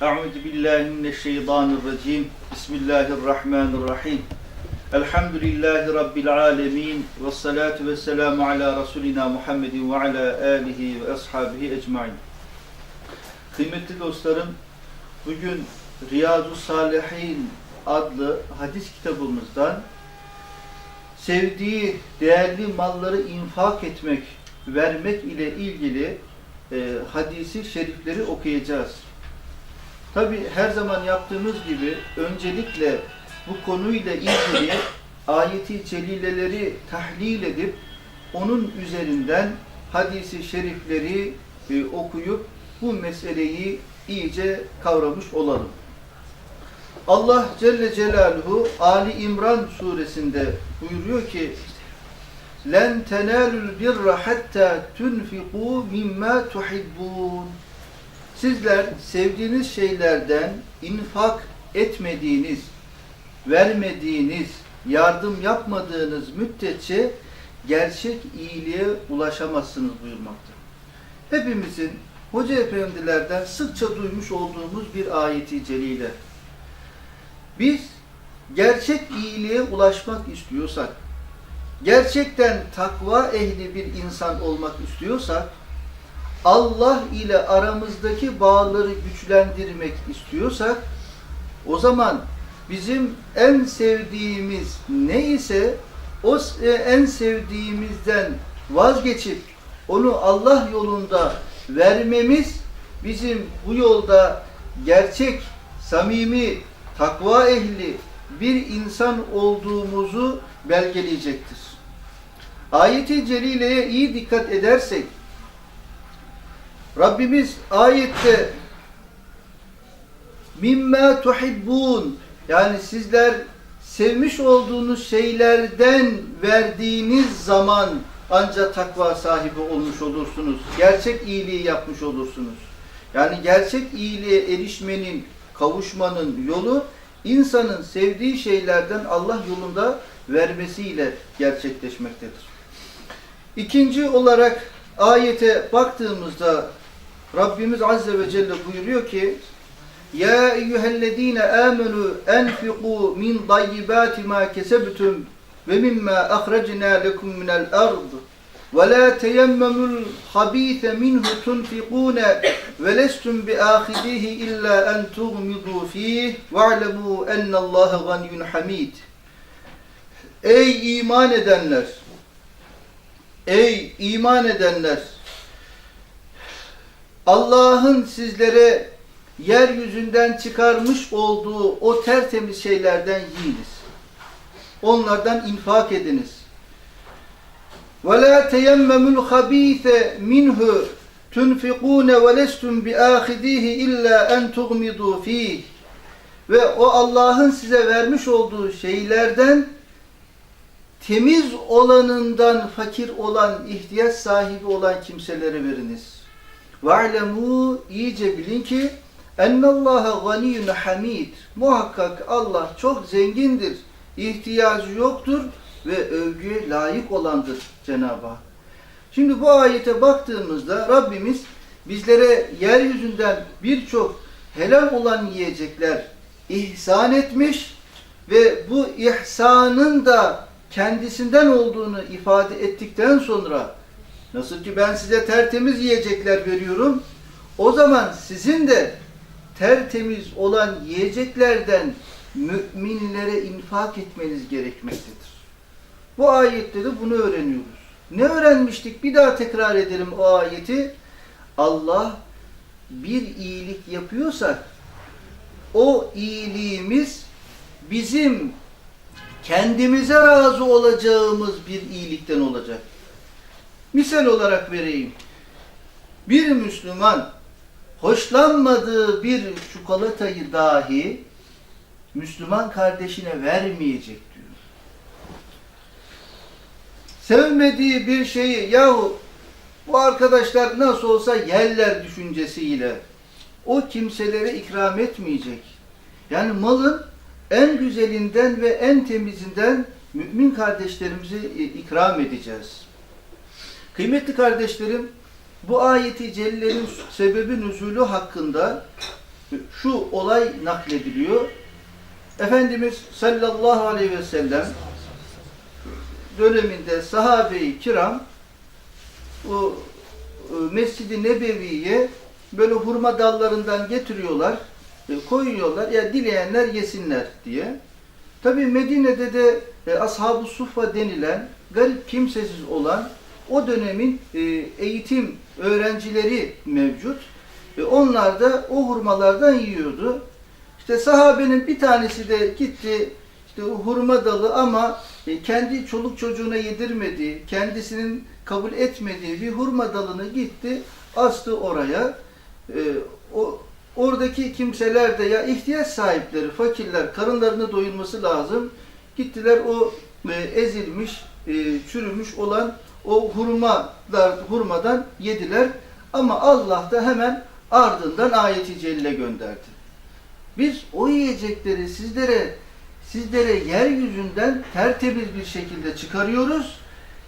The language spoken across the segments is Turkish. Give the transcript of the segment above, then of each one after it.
Euzu billahi mineşşeytanirracim. Bismillahirrahmanirrahim. Elhamdülillahi rabbil alamin ve salatu vesselamu ala rasulina Muhammedin ve ala alihi ve ashabihi ecmaîn. Kıymetli dostlarım, bugün Riyazu Salihin adlı hadis kitabımızdan sevdiği değerli malları infak etmek, vermek ile ilgili e, hadisi şerifleri okuyacağız. Tabi her zaman yaptığımız gibi öncelikle bu konuyla ilgili ayeti celileleri tahlil edip onun üzerinden hadisi şerifleri e, okuyup bu meseleyi iyice kavramış olalım. Allah Celle Celaluhu Ali İmran suresinde buyuruyor ki لَنْ تَنَالُوا الْبِرَّ حَتَّى تُنْفِقُوا مِمَّا تُحِبُّونَ Sizler sevdiğiniz şeylerden infak etmediğiniz, vermediğiniz, yardım yapmadığınız müddetçe gerçek iyiliğe ulaşamazsınız buyurmakta. Hepimizin hoca efendilerden sıkça duymuş olduğumuz bir ayeti celile. Biz gerçek iyiliğe ulaşmak istiyorsak, gerçekten takva ehli bir insan olmak istiyorsak, Allah ile aramızdaki bağları güçlendirmek istiyorsak, o zaman bizim en sevdiğimiz neyse o en sevdiğimizden vazgeçip onu Allah yolunda vermemiz bizim bu yolda gerçek, samimi, takva ehli bir insan olduğumuzu belgeleyecektir. Ayeti celileye iyi dikkat edersek Rabbimiz ayette mimma tuhibbun yani sizler sevmiş olduğunuz şeylerden verdiğiniz zaman ancak takva sahibi olmuş olursunuz. Gerçek iyiliği yapmış olursunuz. Yani gerçek iyiliğe erişmenin, kavuşmanın yolu insanın sevdiği şeylerden Allah yolunda vermesiyle gerçekleşmektedir. İkinci olarak ayete baktığımızda Rabbimiz Azze ve Celle buyuruyor ki Ya eyyühellezine amenu enfiqu min dayyibati ma kesebtum ve mimma ahracna lekum minel ard ve la teyemmemul habise minhu tunfiqune ve lestum bi ahidihi illa en tuğmidu fih ve'lemu ennallaha ganiyyun hamid Ey iman edenler Ey iman edenler Allah'ın sizlere yeryüzünden çıkarmış olduğu o tertemiz şeylerden yiyiniz. Onlardan infak ediniz. وَلَا تَيَمَّمُ الْخَب۪يثَ مِنْهُ تُنْفِقُونَ وَلَسْتُمْ بِآخِذ۪يهِ اِلَّا اَنْ تُغْمِضُوا ف۪يهِ Ve o Allah'ın size vermiş olduğu şeylerden temiz olanından fakir olan, ihtiyaç sahibi olan kimselere veriniz. وَعْلَمُوا iyice bilin ki ennallaha ganiyyun hamid. Muhakkak Allah çok zengindir. ihtiyacı yoktur ve övgüye layık olandır Cenab-ı Hak. Şimdi bu ayete baktığımızda Rabbimiz bizlere yeryüzünden birçok helal olan yiyecekler ihsan etmiş ve bu ihsanın da kendisinden olduğunu ifade ettikten sonra nasıl ki ben size tertemiz yiyecekler veriyorum o zaman sizin de tertemiz olan yiyeceklerden müminlere infak etmeniz gerekmektedir. Bu ayette de bunu öğreniyoruz. Ne öğrenmiştik? Bir daha tekrar edelim o ayeti. Allah bir iyilik yapıyorsa o iyiliğimiz bizim kendimize razı olacağımız bir iyilikten olacak. Misal olarak vereyim. Bir Müslüman hoşlanmadığı bir çikolatayı dahi Müslüman kardeşine vermeyecek diyor. Sevmediği bir şeyi yahu bu arkadaşlar nasıl olsa yerler düşüncesiyle o kimselere ikram etmeyecek. Yani malın en güzelinden ve en temizinden mümin kardeşlerimize ikram edeceğiz. Kıymetli kardeşlerim, bu ayeti cellenin sebebi nüzulü hakkında şu olay naklediliyor. Efendimiz sallallahu aleyhi ve sellem döneminde sahabe-i kiram o e, Mescid-i Nebevi'ye böyle hurma dallarından getiriyorlar, e, koyuyorlar. Ya dileyenler yesinler diye. Tabi Medine'de de e, Ashab-ı denilen garip kimsesiz olan o dönemin e, eğitim öğrencileri mevcut. E, onlar da o hurmalardan yiyordu. İşte sahabenin bir tanesi de gitti işte hurma dalı ama e, kendi çoluk çocuğuna yedirmediği, kendisinin kabul etmediği bir hurma dalını gitti, astı oraya. O oradaki kimseler de ya ihtiyaç sahipleri, fakirler, karınlarını doyurması lazım. Gittiler o ezilmiş, çürümüş olan o hurmalar, hurmadan yediler. Ama Allah da hemen ardından ayeti celle gönderdi. Biz o yiyecekleri sizlere sizlere yeryüzünden tertemiz bir şekilde çıkarıyoruz.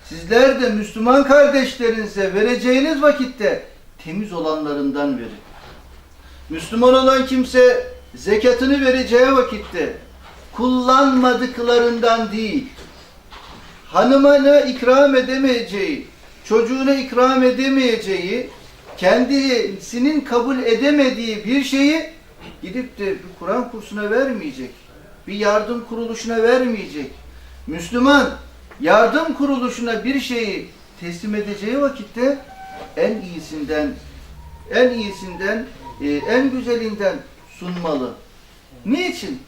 Sizler de Müslüman kardeşlerinize vereceğiniz vakitte temiz olanlarından verin. Müslüman olan kimse zekatını vereceği vakitte kullanmadıklarından değil, hanımına ikram edemeyeceği, çocuğuna ikram edemeyeceği, kendisinin kabul edemediği bir şeyi gidip de bir Kur'an kursuna vermeyecek. Bir yardım kuruluşuna vermeyecek. Müslüman yardım kuruluşuna bir şeyi teslim edeceği vakitte en iyisinden en iyisinden e, en güzelinden sunmalı. Niçin?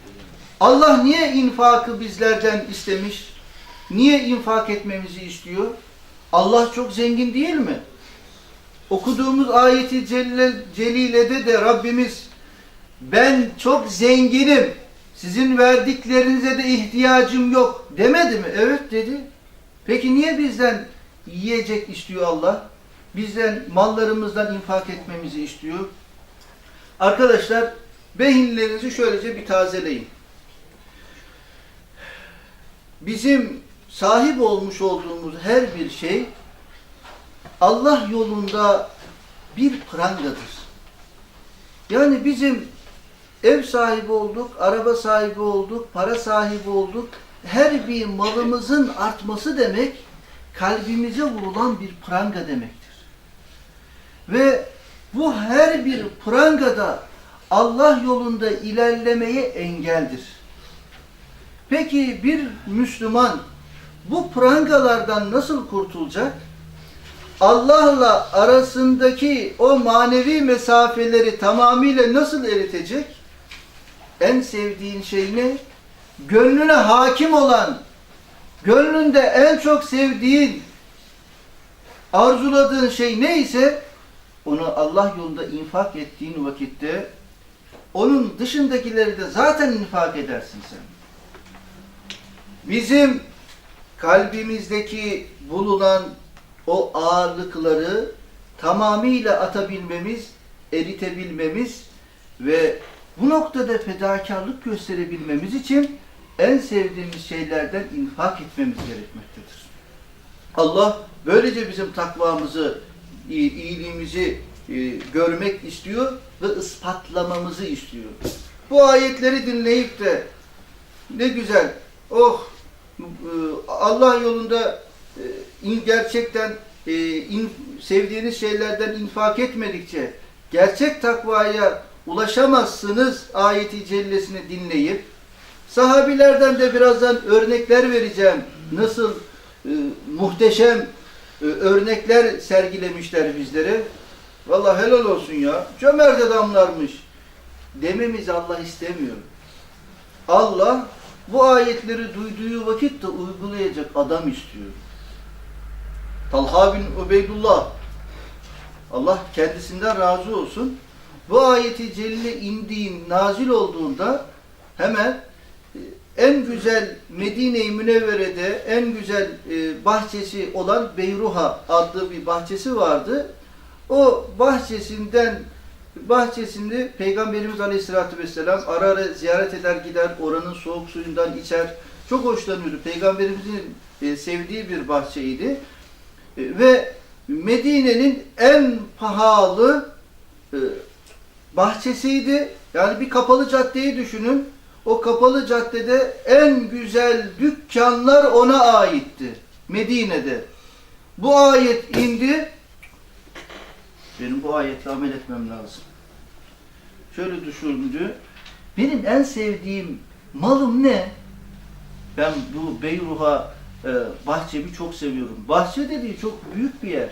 Allah niye infakı bizlerden istemiş? Niye infak etmemizi istiyor? Allah çok zengin değil mi? Okuduğumuz ayeti celle, celilede de Rabbimiz ben çok zenginim, sizin verdiklerinize de ihtiyacım yok demedi mi? Evet dedi. Peki niye bizden yiyecek istiyor Allah? Bizden mallarımızdan infak etmemizi istiyor. Arkadaşlar beyinlerinizi şöylece bir tazeleyin. Bizim sahip olmuş olduğumuz her bir şey Allah yolunda bir prangadır. Yani bizim ev sahibi olduk, araba sahibi olduk, para sahibi olduk. Her bir malımızın artması demek kalbimize vurulan bir pranga demektir. Ve bu her bir prangada Allah yolunda ilerlemeye engeldir. Peki bir Müslüman bu prangalardan nasıl kurtulacak? Allah'la arasındaki o manevi mesafeleri tamamıyla nasıl eritecek? En sevdiğin şey ne? Gönlüne hakim olan, gönlünde en çok sevdiğin, arzuladığın şey neyse onu Allah yolunda infak ettiğin vakitte onun dışındakileri de zaten infak edersin sen. Bizim kalbimizdeki bulunan o ağırlıkları tamamıyla atabilmemiz, eritebilmemiz ve bu noktada fedakarlık gösterebilmemiz için en sevdiğimiz şeylerden infak etmemiz gerekmektedir. Allah böylece bizim takvamızı, iyi- iyiliğimizi e, görmek istiyor ve ispatlamamızı istiyor. Bu ayetleri dinleyip de ne güzel, oh Allah yolunda e, gerçekten e, in- sevdiğiniz şeylerden infak etmedikçe gerçek takvaya ulaşamazsınız ayeti cellesini dinleyip sahabilerden de birazdan örnekler vereceğim. Nasıl e, muhteşem e, örnekler sergilemişler bizlere. Vallahi helal olsun ya. Cömert adamlarmış. Dememizi Allah istemiyor. Allah bu ayetleri duyduğu vakitte uygulayacak adam istiyor. Talha bin Ubeydullah Allah kendisinden razı olsun. Bu ayeti celile indiğin, nazil olduğunda hemen e, en güzel Medine-i Münevvere'de en güzel e, bahçesi olan Beyruha adlı bir bahçesi vardı. O bahçesinden bahçesinde Peygamberimiz Aleyhisselatü Vesselam ara ara ziyaret eder gider oranın soğuk suyundan içer. Çok hoşlanıyordu. Peygamberimizin e, sevdiği bir bahçeydi. E, ve Medine'nin en pahalı e, bahçesiydi Yani bir kapalı caddeyi düşünün. O kapalı caddede en güzel dükkanlar ona aitti. Medine'de. Bu ayet indi. Benim bu ayetle amel etmem lazım. Şöyle düşündü. Benim en sevdiğim malım ne? Ben bu Beyruha e, bahçemi çok seviyorum. Bahçe dediği çok büyük bir yer.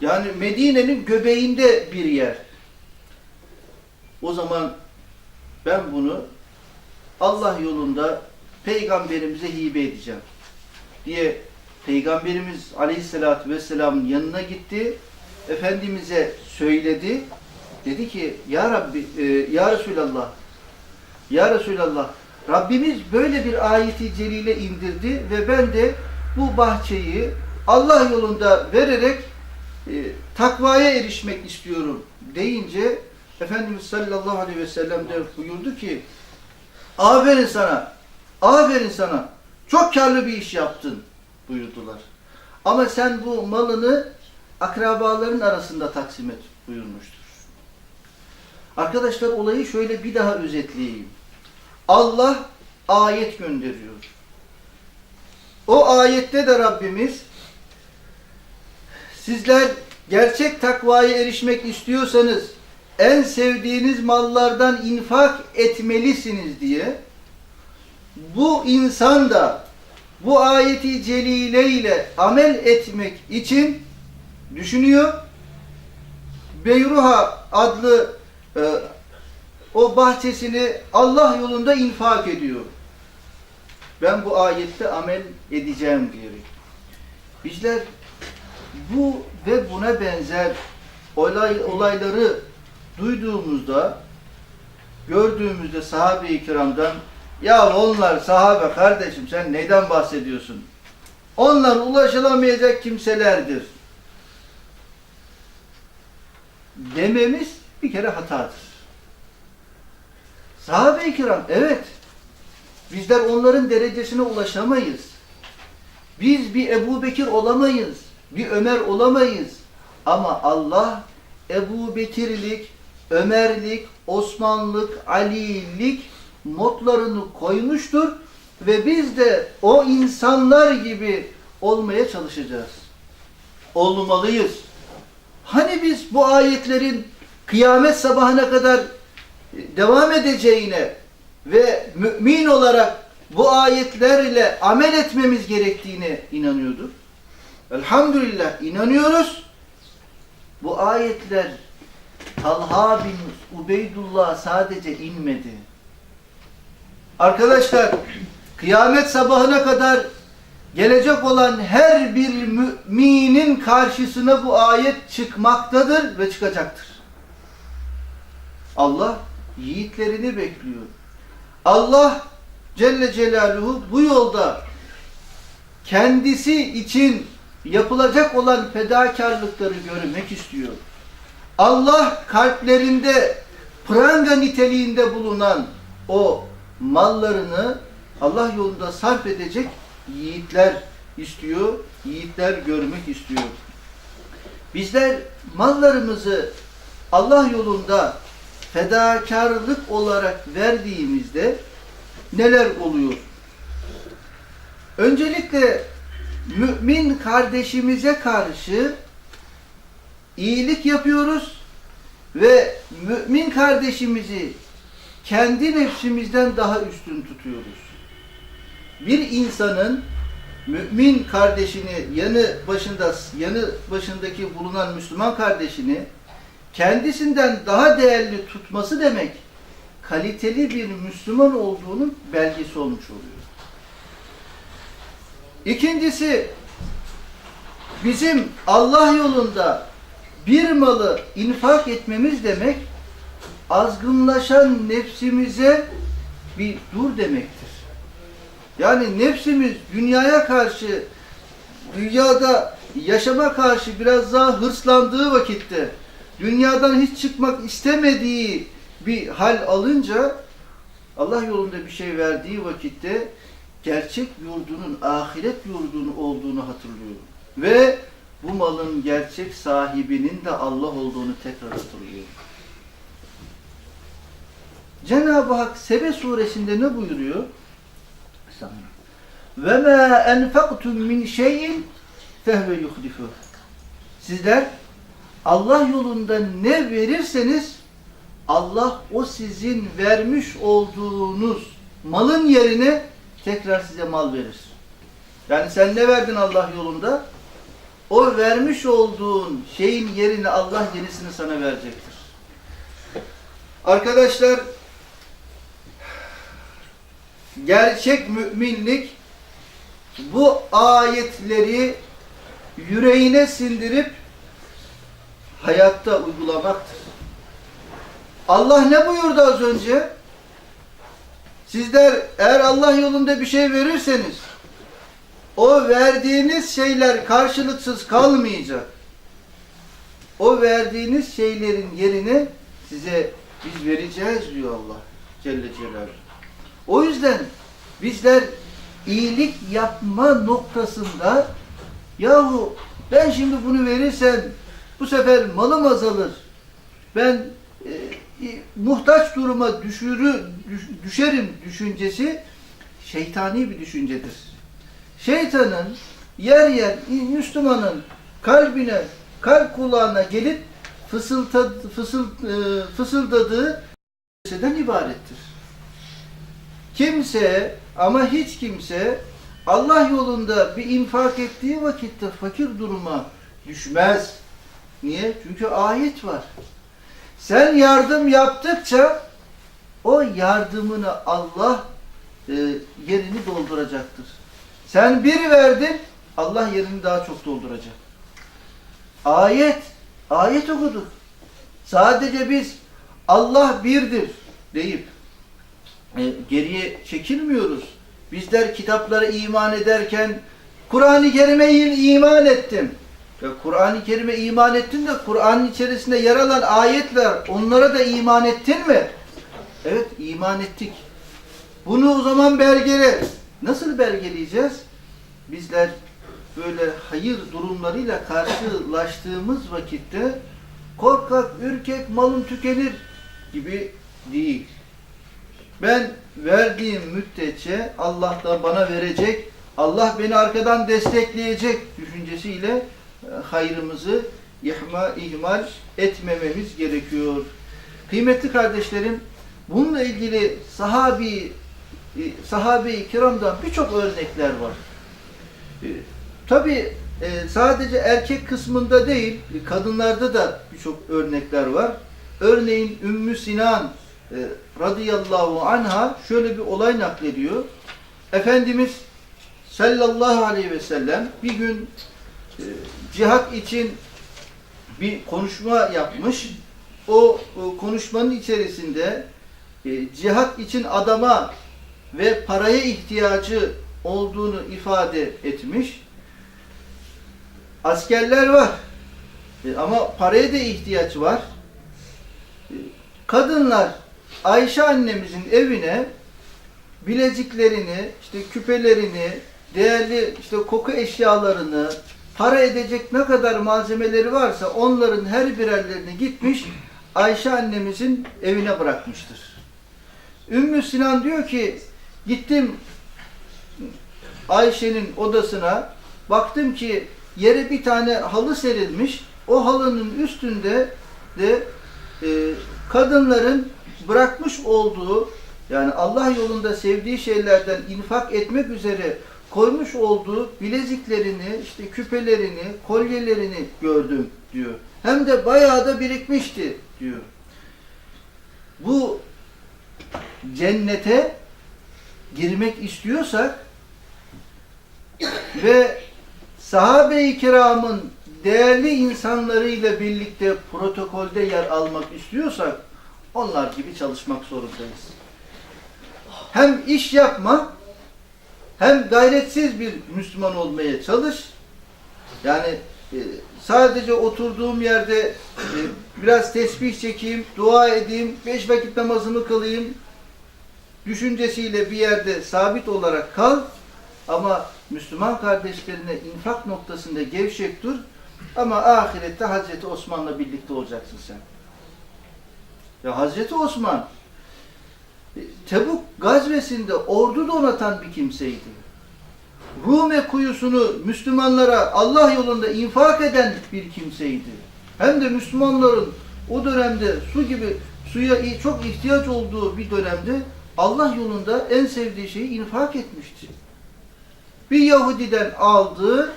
Yani Medine'nin göbeğinde bir yer. O zaman ben bunu Allah yolunda peygamberimize hibe edeceğim diye peygamberimiz aleyhissalatü vesselamın yanına gitti. Efendimiz'e söyledi. Dedi ki ya Rabbi e, ya Resulallah ya Resulallah Rabbimiz böyle bir ayeti celile indirdi ve ben de bu bahçeyi Allah yolunda vererek e, takvaya erişmek istiyorum deyince Efendimiz sallallahu aleyhi ve sellem de buyurdu ki aferin sana aferin sana çok karlı bir iş yaptın buyurdular. Ama sen bu malını akrabaların arasında taksim et buyurmuştur. Arkadaşlar olayı şöyle bir daha özetleyeyim. Allah ayet gönderiyor. O ayette de Rabbimiz sizler gerçek takvaya erişmek istiyorsanız en sevdiğiniz mallardan infak etmelisiniz diye bu insan da bu ayeti celile ile amel etmek için düşünüyor. Beyruha adlı e, o bahçesini Allah yolunda infak ediyor. Ben bu ayette amel edeceğim diyerek. Bizler bu ve buna benzer olay, olayları duyduğumuzda, gördüğümüzde sahabe-i kiramdan ya onlar sahabe kardeşim sen neyden bahsediyorsun? Onlar ulaşılamayacak kimselerdir. Dememiz bir kere hatadır. Sahabe-i kiram evet bizler onların derecesine ulaşamayız. Biz bir Ebu Bekir olamayız. Bir Ömer olamayız. Ama Allah Ebu Bekirlik, Ömerlik, Osmanlık, Alilik notlarını koymuştur ve biz de o insanlar gibi olmaya çalışacağız. Olmalıyız. Hani biz bu ayetlerin kıyamet sabahına kadar devam edeceğine ve mümin olarak bu ayetlerle amel etmemiz gerektiğine inanıyorduk. Elhamdülillah inanıyoruz. Bu ayetler Talha bin Ubeydullah sadece inmedi. Arkadaşlar kıyamet sabahına kadar gelecek olan her bir müminin karşısına bu ayet çıkmaktadır ve çıkacaktır. Allah yiğitlerini bekliyor. Allah Celle Celaluhu bu yolda kendisi için yapılacak olan fedakarlıkları görmek istiyor. Allah kalplerinde pranga niteliğinde bulunan o mallarını Allah yolunda sarf edecek yiğitler istiyor, yiğitler görmek istiyor. Bizler mallarımızı Allah yolunda fedakarlık olarak verdiğimizde neler oluyor? Öncelikle mümin kardeşimize karşı iyilik yapıyoruz ve mümin kardeşimizi kendi nefsimizden daha üstün tutuyoruz. Bir insanın mümin kardeşini yanı başında yanı başındaki bulunan Müslüman kardeşini kendisinden daha değerli tutması demek kaliteli bir Müslüman olduğunun belgesi olmuş oluyor. İkincisi bizim Allah yolunda bir malı infak etmemiz demek azgınlaşan nefsimize bir dur demektir. Yani nefsimiz dünyaya karşı dünyada yaşama karşı biraz daha hırslandığı vakitte dünyadan hiç çıkmak istemediği bir hal alınca Allah yolunda bir şey verdiği vakitte gerçek yurdunun ahiret yurdunu olduğunu hatırlıyorum. Ve bu malın gerçek sahibinin de Allah olduğunu tekrar hatırlıyor. Cenab-ı Hak Sebe suresinde ne buyuruyor? Ve ma enfaktum min şeyin fehve yuhlifu. Sizler Allah yolunda ne verirseniz Allah o sizin vermiş olduğunuz malın yerine tekrar size mal verir. Yani sen ne verdin Allah yolunda? O vermiş olduğun şeyin yerine Allah yenisini sana verecektir. Arkadaşlar gerçek müminlik bu ayetleri yüreğine sindirip hayatta uygulamaktır. Allah ne buyurdu az önce? Sizler eğer Allah yolunda bir şey verirseniz o verdiğiniz şeyler karşılıksız kalmayacak. O verdiğiniz şeylerin yerine size biz vereceğiz diyor Allah Celle Celaluhu. O yüzden bizler iyilik yapma noktasında yahu ben şimdi bunu verirsem bu sefer malım azalır. Ben e, e, muhtaç duruma düşürü, düş- düşerim düşüncesi şeytani bir düşüncedir. Şeytanın yer yer Müslümanın kalbine, kalp kulağına gelip fısılta, fısıl, e, fısıldadığı ibarettir. Kimse ama hiç kimse Allah yolunda bir infak ettiği vakitte fakir duruma düşmez. Niye? Çünkü ayet var. Sen yardım yaptıkça o yardımını Allah e, yerini dolduracaktır. Sen bir verdin, Allah yerini daha çok dolduracak. Ayet, ayet okuduk. Sadece biz Allah birdir deyip e, geriye çekilmiyoruz. Bizler kitaplara iman ederken Kur'an-ı Kerim'e iman ettim. Ya Kur'an-ı Kerim'e iman ettin de Kur'an'ın içerisinde yer alan ayetler onlara da iman ettin mi? Evet iman ettik. Bunu o zaman belgele. Nasıl belgeleyeceğiz? Bizler böyle hayır durumlarıyla karşılaştığımız vakitte korkak, ürkek, malın tükenir gibi değil. Ben verdiğim müddetçe Allah da bana verecek, Allah beni arkadan destekleyecek düşüncesiyle e, hayrımızı ihma, ihmal etmememiz gerekiyor. Kıymetli kardeşlerim, bununla ilgili sahabi e, sahabe-i kiramdan birçok örnekler var. E, Tabi sadece erkek kısmında değil, kadınlarda da birçok örnekler var. Örneğin Ümmü Sinan e, radıyallahu anha şöyle bir olay naklediyor. Efendimiz sallallahu aleyhi ve sellem bir gün e, cihat için bir konuşma yapmış. O, o konuşmanın içerisinde e, cihat için adama ve paraya ihtiyacı olduğunu ifade etmiş. Askerler var. E, ama paraya da ihtiyaç var. E, kadınlar Ayşe annemizin evine bileziklerini, işte küpelerini, değerli işte koku eşyalarını, para edecek ne kadar malzemeleri varsa onların her birerlerini gitmiş Ayşe annemizin evine bırakmıştır. Ümmü Sinan diyor ki gittim Ayşe'nin odasına baktım ki yere bir tane halı serilmiş. O halının üstünde de e, kadınların bırakmış olduğu yani Allah yolunda sevdiği şeylerden infak etmek üzere koymuş olduğu bileziklerini, işte küpelerini, kolyelerini gördüm diyor. Hem de bayağı da birikmişti diyor. Bu cennete girmek istiyorsak ve sahabe-i kiramın değerli insanlarıyla birlikte protokolde yer almak istiyorsak onlar gibi çalışmak zorundayız. Hem iş yapma hem gayretsiz bir Müslüman olmaya çalış. Yani e, sadece oturduğum yerde e, biraz tesbih çekeyim, dua edeyim, beş vakit namazımı kılayım düşüncesiyle bir yerde sabit olarak kal ama Müslüman kardeşlerine infak noktasında gevşek dur. Ama ahirette Hazreti Osman'la birlikte olacaksın sen. Ya Hazreti Osman Tebuk gazvesinde ordu donatan bir kimseydi. Rume kuyusunu Müslümanlara Allah yolunda infak eden bir kimseydi. Hem de Müslümanların o dönemde su gibi suya çok ihtiyaç olduğu bir dönemde Allah yolunda en sevdiği şeyi infak etmişti. Bir Yahudiden aldı,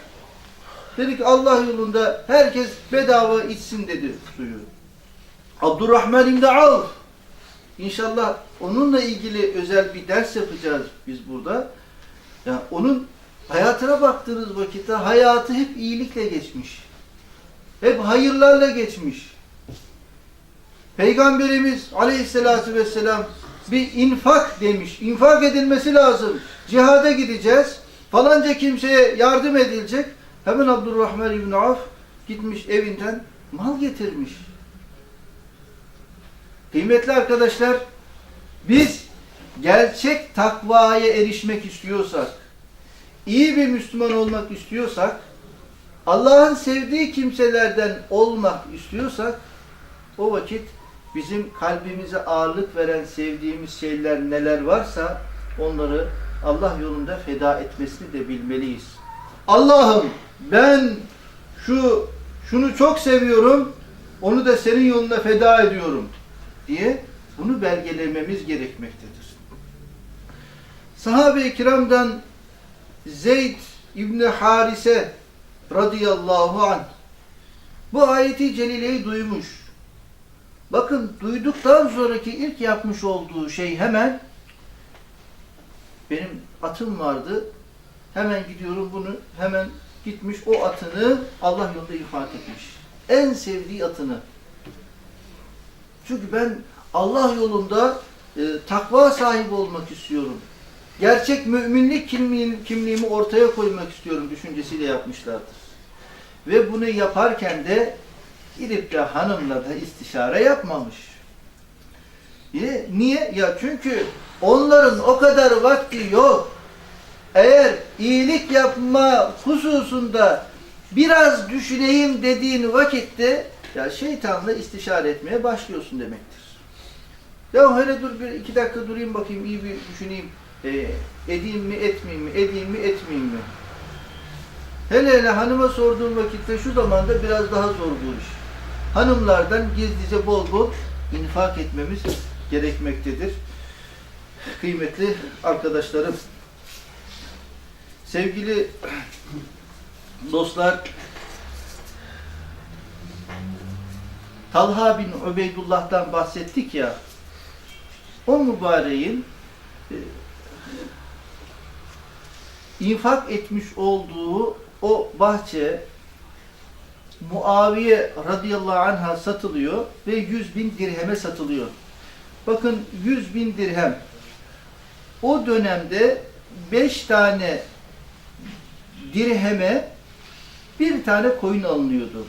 dedi ki Allah yolunda herkes bedava içsin dedi suyu. Abdurrahman İbni Avf, İnşallah onunla ilgili özel bir ders yapacağız biz burada. Ya onun hayatına baktığınız vakitte hayatı hep iyilikle geçmiş. Hep hayırlarla geçmiş. Peygamberimiz aleyhissalatü vesselam bir infak demiş. İnfak edilmesi lazım. Cihada gideceğiz. Falanca kimseye yardım edilecek. Hemen Abdurrahman İbni Avf gitmiş evinden mal getirmiş. Kıymetli arkadaşlar, biz gerçek takvaya erişmek istiyorsak, iyi bir Müslüman olmak istiyorsak, Allah'ın sevdiği kimselerden olmak istiyorsak, o vakit bizim kalbimize ağırlık veren sevdiğimiz şeyler neler varsa onları Allah yolunda feda etmesini de bilmeliyiz. Allah'ım ben şu şunu çok seviyorum, onu da senin yoluna feda ediyorum diye bunu belgelememiz gerekmektedir. Sahabe-i kiramdan Zeyd İbni Harise radıyallahu anh bu ayeti celileyi duymuş. Bakın duyduktan sonraki ilk yapmış olduğu şey hemen benim atım vardı. Hemen gidiyorum bunu hemen gitmiş o atını Allah yolunda infak etmiş. En sevdiği atını. Çünkü ben Allah yolunda e, takva sahibi olmak istiyorum. Gerçek müminlik kimliğim, kimliğimi ortaya koymak istiyorum düşüncesiyle yapmışlardır. Ve bunu yaparken de gidip de hanımla da istişare yapmamış. Niye? Niye? Ya çünkü onların o kadar vakti yok. Eğer iyilik yapma hususunda biraz düşüneyim dediğin vakitte ya şeytanla istişare etmeye başlıyorsun demektir. Ya hele dur bir iki dakika durayım bakayım iyi bir düşüneyim. E, edeyim mi etmeyeyim mi? Edeyim mi etmeyeyim mi? Hele hele hanıma sorduğum vakitte şu zamanda biraz daha zor bu iş. Hanımlardan gizlice bol bol infak etmemiz gerekmektedir. Kıymetli arkadaşlarım, sevgili dostlar, Talha bin Ubeydullah'tan bahsettik ya, o mübareğin e, infak etmiş olduğu o bahçe Muaviye radıyallahu anh'a satılıyor ve 100 bin dirheme satılıyor. Bakın 100 bin dirhem o dönemde 5 tane dirheme bir tane koyun alınıyordu.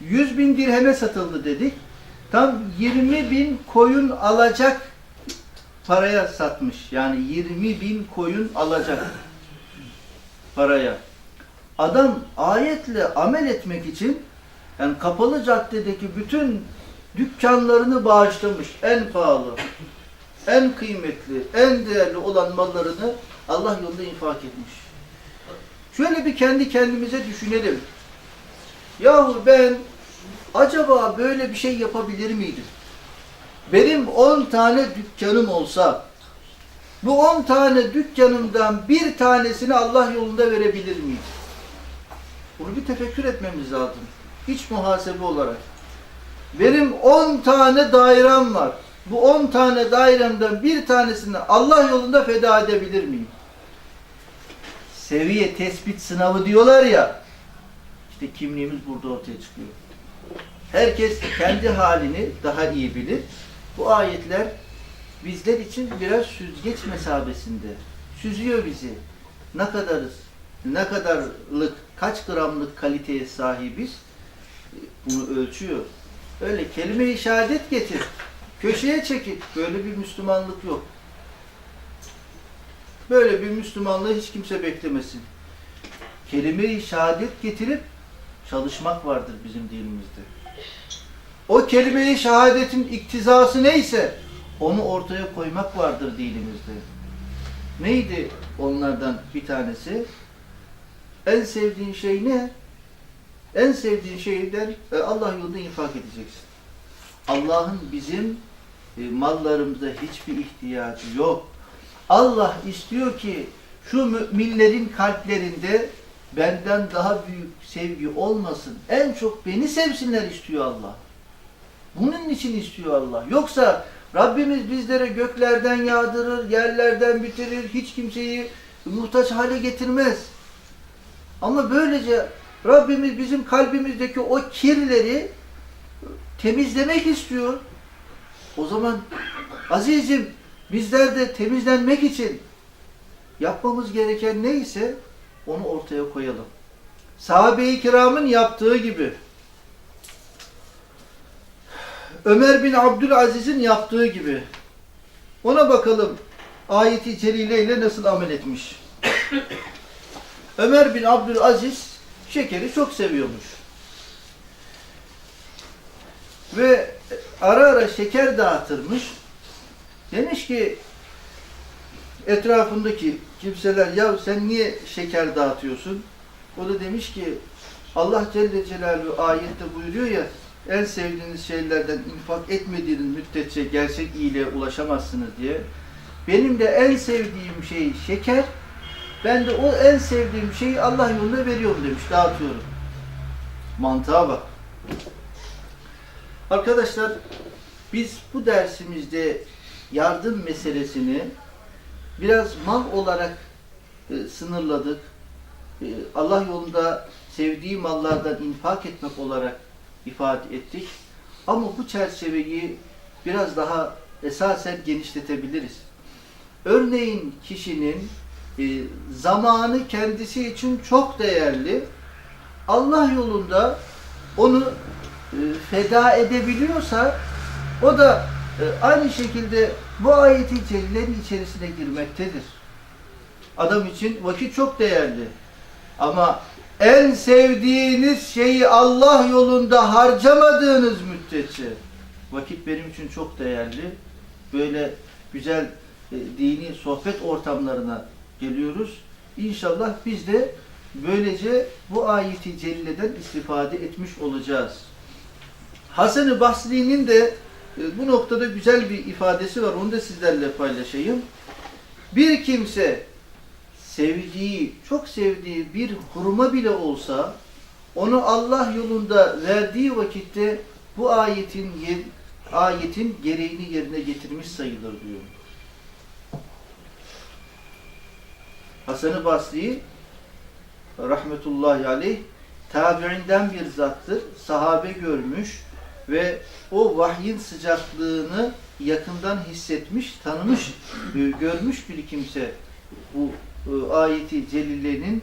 100 bin dirheme satıldı dedik. Tam 20 bin koyun alacak paraya satmış. Yani 20 bin koyun alacak paraya. Adam ayetle amel etmek için yani kapalı caddedeki bütün dükkanlarını bağışlamış. En pahalı, en kıymetli, en değerli olan mallarını Allah yolunda infak etmiş. Şöyle bir kendi kendimize düşünelim. Yahu ben acaba böyle bir şey yapabilir miydim? Benim 10 tane dükkanım olsa, bu 10 tane dükkanımdan bir tanesini Allah yolunda verebilir miyim? Bunu bir tefekkür etmemiz lazım. İç muhasebe olarak. Benim 10 tane dairem var. Bu 10 tane dairemden bir tanesini Allah yolunda feda edebilir miyim? Seviye tespit sınavı diyorlar ya. İşte kimliğimiz burada ortaya çıkıyor. Herkes kendi halini daha iyi bilir. Bu ayetler bizler için biraz süzgeç mesabesinde. Süzüyor bizi. Ne kadarız? Ne kadarlık, kaç gramlık kaliteye sahibiz? Bunu ölçüyor. Öyle kelime-i şehadet getir. Köşeye çekip böyle bir Müslümanlık yok. Böyle bir Müslümanlığı hiç kimse beklemesin. kelime-i şehadet getirip çalışmak vardır bizim dinimizde. O kelime-i şehadetin iktizası neyse onu ortaya koymak vardır dinimizde. Neydi onlardan bir tanesi? En sevdiğin şey ne? En sevdiğin şeyden e, Allah yolunda infak edeceksin. Allah'ın bizim e, mallarımıza hiçbir ihtiyacı yok. Allah istiyor ki şu müminlerin kalplerinde benden daha büyük sevgi olmasın. En çok beni sevsinler istiyor Allah. Bunun için istiyor Allah. Yoksa Rabbimiz bizlere göklerden yağdırır, yerlerden bitirir, hiç kimseyi muhtaç hale getirmez. Ama böylece Rabbimiz bizim kalbimizdeki o kirleri temizlemek istiyor. O zaman azizim bizler de temizlenmek için yapmamız gereken neyse onu ortaya koyalım. Sahabe-i kiramın yaptığı gibi Ömer bin Abdülaziz'in yaptığı gibi ona bakalım ayeti ile nasıl amel etmiş. Ömer bin Abdülaziz şekeri çok seviyormuş. Ve ara ara şeker dağıtırmış. Demiş ki etrafındaki kimseler ya sen niye şeker dağıtıyorsun? O da demiş ki Allah Celle Celaluhu ayette buyuruyor ya en sevdiğiniz şeylerden infak etmediğiniz müddetçe gerçek iyiliğe ulaşamazsınız diye. Benim de en sevdiğim şey şeker. Ben de o en sevdiğim şeyi Allah yolunda veriyorum demiş, dağıtıyorum. Mantığa bak. Arkadaşlar biz bu dersimizde yardım meselesini biraz mal olarak e, sınırladık. E, Allah yolunda sevdiği mallardan infak etmek olarak ifade ettik. Ama bu çerçeveyi biraz daha esasen genişletebiliriz. Örneğin kişinin e, zamanı kendisi için çok değerli. Allah yolunda onu e, feda edebiliyorsa o da e, aynı şekilde bu ayeti cellenin içerisine girmektedir. Adam için vakit çok değerli. Ama en sevdiğiniz şeyi Allah yolunda harcamadığınız müddetçe vakit benim için çok değerli. Böyle güzel e, dini sohbet ortamlarına geliyoruz. İnşallah biz de böylece bu ayeti celleden istifade etmiş olacağız. Hasan-ı Basri'nin de bu noktada güzel bir ifadesi var. Onu da sizlerle paylaşayım. Bir kimse sevdiği, çok sevdiği bir hurma bile olsa onu Allah yolunda verdiği vakitte bu ayetin ayetin gereğini yerine getirmiş sayılır diyor. Hasan-ı Basri rahmetullahi aleyh tabi'inden bir zattır. Sahabe görmüş ve o vahyin sıcaklığını yakından hissetmiş, tanımış, e, görmüş bir kimse bu e, ayeti celilenin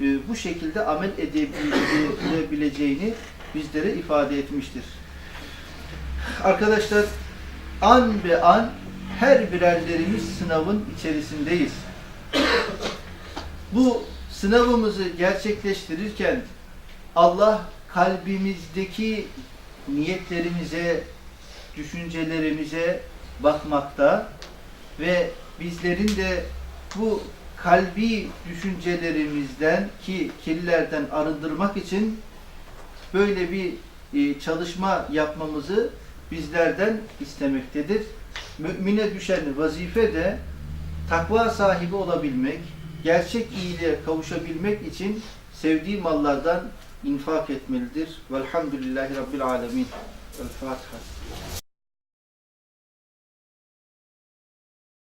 e, bu şekilde amel edebileceğini bizlere ifade etmiştir. Arkadaşlar an be an her birerlerimiz sınavın içerisindeyiz. Bu sınavımızı gerçekleştirirken Allah kalbimizdeki niyetlerimize, düşüncelerimize bakmakta ve bizlerin de bu kalbi düşüncelerimizden ki kirlerden arındırmak için böyle bir e, çalışma yapmamızı bizlerden istemektedir. Mümine düşen vazife de takva sahibi olabilmek, gerçek iyiliğe kavuşabilmek için sevdiği mallardan infak etmelidir. Velhamdülillahi Rabbil Alemin. El Fatiha.